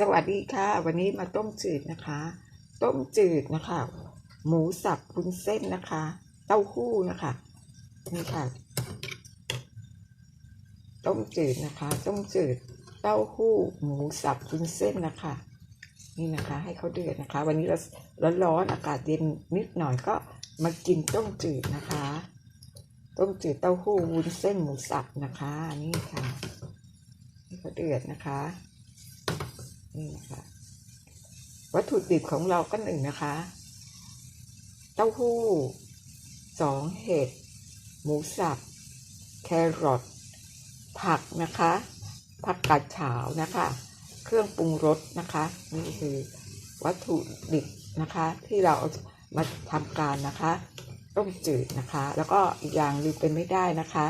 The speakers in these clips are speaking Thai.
สวัสดีค่ะ วันนี้มาต้มจืดนะคะ ต้มจืดนะคะ หมูสับพุ้นเส้นนะคะ เต้าหู้นะคะนี่ค่ะ ต้มจืดนะคะ ต้มจืด เต้าหู้ หมูสับพุ้นเส้นนะคะ นี่นะคะ ให้เขาเดือดนะคะ วันนี้เราร้อนๆอากาศเย็นนิดหน่อยก็มากินต้มจืดนะคะ ต้มจืดเต้าหู้วุ้นเส้นหมูสับนะคะ นี่ค่ะให้เขาเดือดนะคะ นี่นะคะวัตถุดิบของเราก็หนึ่งนะคะ เต้าหู้สองเห็ด หมูสับ แครอท ผักนะคะ ผักกาดขาวนะคะ เครื่องปรุงรสนะคะ นี่คือวัตถุดิบนะคะ ที่เราเอามาทำการนะคะต้มจืดนะคะ แล้วก็อีกอย่างลืมเป็นไม่ได้นะคะ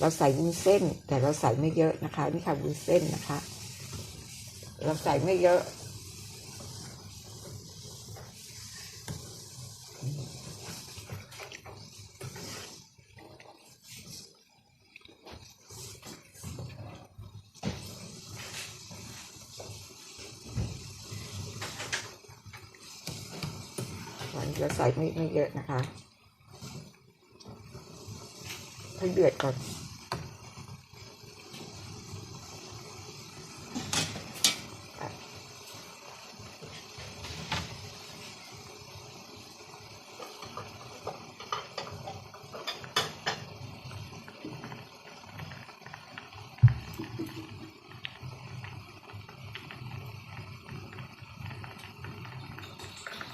เราใส่วุ้นเส้น แต่เราใส่ไม่เยอะนะคะ นี่ค่ะวุ้นเส้นนะคะ เราใส่ไม่เยอะวันนี้เราใส่ไม่ไม่เยอะนะคะให้เดือดก่อน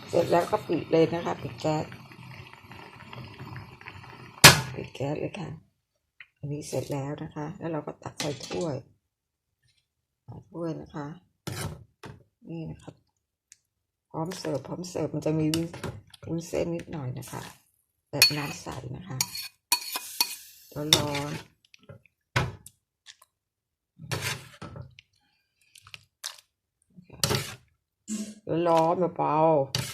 เสร็จแล้วก็ปิดเลยนะคะ ปิดแก๊สปิดแก๊สเลยค่ะอันนี้เสร็จแล้วนะคะ แล้วเราก็ตักใส่ถ้วยถ้วยนะคะ นี่นะครับพร้อมเสิร์ฟพร้อมเสิร์ฟมันจะมีวุ้นวุ้นเส้นนิดหน่อยนะคะ แบบน้ำใสนะคะร้อนๆร้อนเบาๆ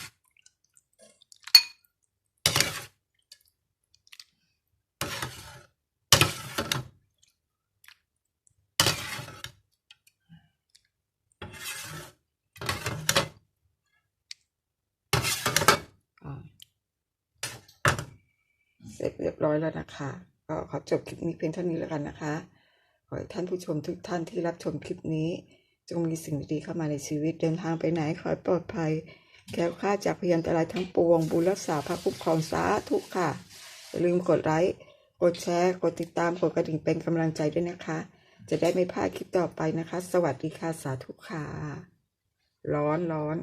เสร็จเรียบร้อยแล้วนะคะ ก็ขอจบคลิปนี้เพียงเท่านี้แล้วกันนะคะ ขอให้ท่านผู้ชมทุกท่านที่รับชมคลิปนี้ จงมีสิ่งดีๆเข้ามาในชีวิตเดินทางไปไหนขอให้ปลอดภัย แค้วคลาดจากพยันตรายทั้งปวง บุญรักษาพระคุ้มครองสาธุค่ะอย่าลืมกดไลค์กดแชร์ กดติดตามกดกระดิ่งเป็นกำลังใจด้วยนะคะ จะได้ไม่พลาดคลิปต่อไปนะคะ สวัสดีค่ะสาธุค่ะร้อนร้อน